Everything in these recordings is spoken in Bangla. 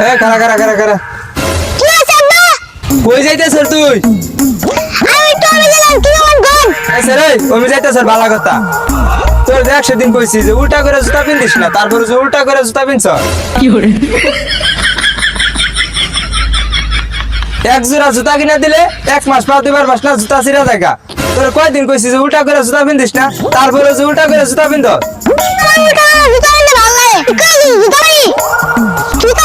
এই খারা খারা খারা খারা কি আছে আব্বা? কই যাইতেছ তুই? আমি তো আমি গেলাম তুই আমার গন এই স্যার এই আমি যাইতেছ ভালো কথা। তোর যে একশো দিন কইছি যে উল্টা করে জুতা পিন্দিস না তারপরে যে উল্টা করে জুতা পিনছ। এক জোড়া জুতা কিনা দিলে এক মাস পা দুবার মাস না জুতা ছিঁড়া দেখা তোর কয়দিন কইছি যে উল্টা করে জুতা পিন্দিস না তারপরে যে উল্টা করে জুতা পিন্দ জুতা আনতে ভালো লাগে। জুতা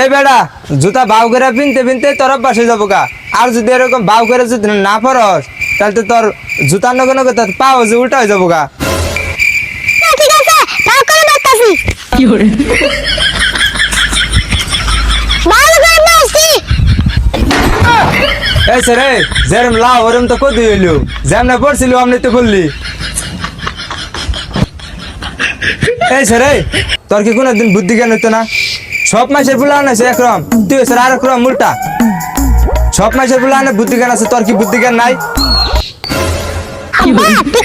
এই বেড়া জুতা বাউ করে পিনতে পিনতে তোর অভ্যাস হয়ে যাব গা। আর যদি এরকম বাউ করে যদি না পরস তাহলে তো তোর জুতার নগে নগে তোর পাও যে উল্টা হয়ে যাব গা। না ঠিক আছে তাও করে দেখতাছি। ভালো করে নাচছি এই স্যার এই যেরম লাভ ওরম তো কত হইল। যেমন পড়ছিল আমনি তো বললি। এই স্যার তোর কি কোনোদিন বুদ্ধি জ্ঞান হইতো না? সব মাসের ফুলান আছে একরম তুই স্যার আর একরম উল্টা। সব মাসের ফুলানে বুদ্ধি জ্ঞান আছে তোর কি বুদ্ধি জ্ঞান নাই? বুদ্ধি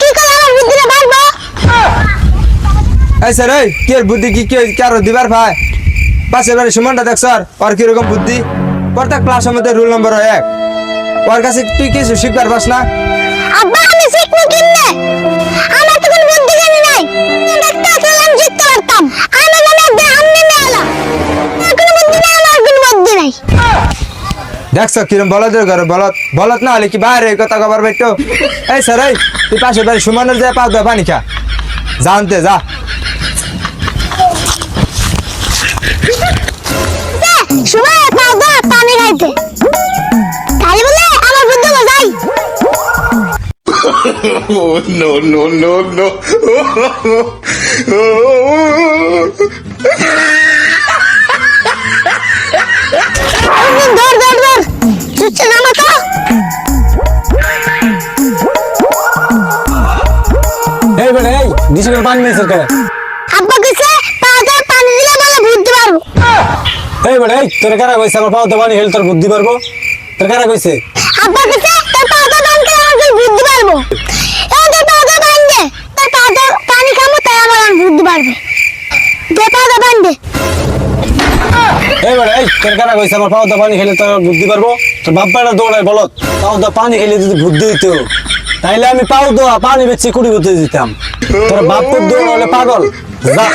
কি করে আমার এই স্যার এই কি বুদ্ধি কি কি কারও দিবার ভাই? পাশের বাড়ি সুমনটা দেখ স্যার ওর কীরকম বুদ্ধি? প্রত্যেক ক্লাসের মধ্যে রুল নম্বর এক। ওর কাছে তুই কিছু শিখবার পাস না? আব্বা আমি শিখব কেমনে দেখছ কিরম বলদের ঘরে বলত বলত না হলে কি বাইরে কথা কবার বাইতো এই স্যার এই তুই পাশের বাড়ি সুমনের যায় পাও দেওয়া পানি খা জানতে যা সময় পাও দা পানি খাইতে তাই বলে আমার বুদ্ধি যাই Oh, no, no, no, no. বেটা এই দিশে পানি নিয়ে সরকার আব্বা কইছে পাউডার পানি দিলে বলে বুদ্ধি পারব এই বেটা এই তোর কারা কইছে আমার পাও পানি হেল তোর বুদ্ধি পারব তোর কারা কইছে? আব্বা কইছে তোর পাউডার পানি খেলে আমার বুদ্ধি পারব এই তোর পাউডার পানি দে তোর পাউডার পানি খামো তাই আমার বুদ্ধি পারবে দে পাউডার পানি দে। এই বেটা এই তোর কারা কইছে আমার পাও পানি খেলে তোর বুদ্ধি পারব তোর বাপ্পাটা দৌড়ায় বলত পাও পানি খেলে যদি বুদ্ধি হইতো তাইলে আমি পাও দোয়া, পানি বেচে কুড়ি বলতে দিতাম। তোর বাপুর দোয়া হলে পাগল। যা।